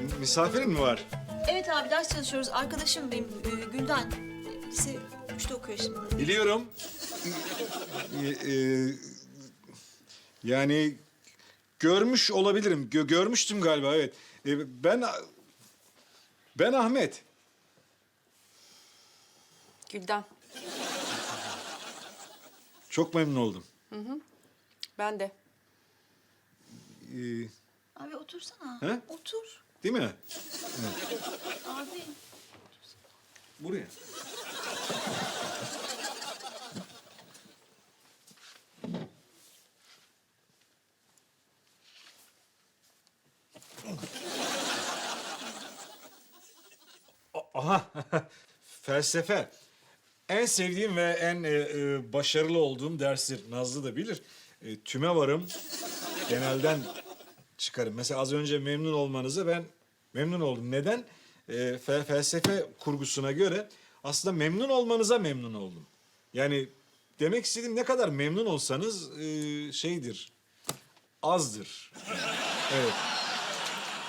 Misafirin mi var? Evet abi ders çalışıyoruz. Arkadaşım benim e, Gülden. Lise 3'te okuyor şimdi. Biliyorum. Ee, e, yani görmüş olabilirim. Gö- görmüştüm galiba evet. Ee, ben ben Ahmet. Gülden. Çok memnun oldum. Ben de. Ee, Abi otursana. He? Otur. Değil mi? Abi. Buraya. Aha, felsefe. En sevdiğim ve en e, e, başarılı olduğum derstir. Nazlı da bilir. E, tüme varım, genelden çıkarım. Mesela az önce memnun olmanızı ben memnun oldum. Neden? E, fe- felsefe kurgusuna göre aslında memnun olmanıza memnun oldum. Yani demek istediğim ne kadar memnun olsanız e, şeydir, azdır. Evet.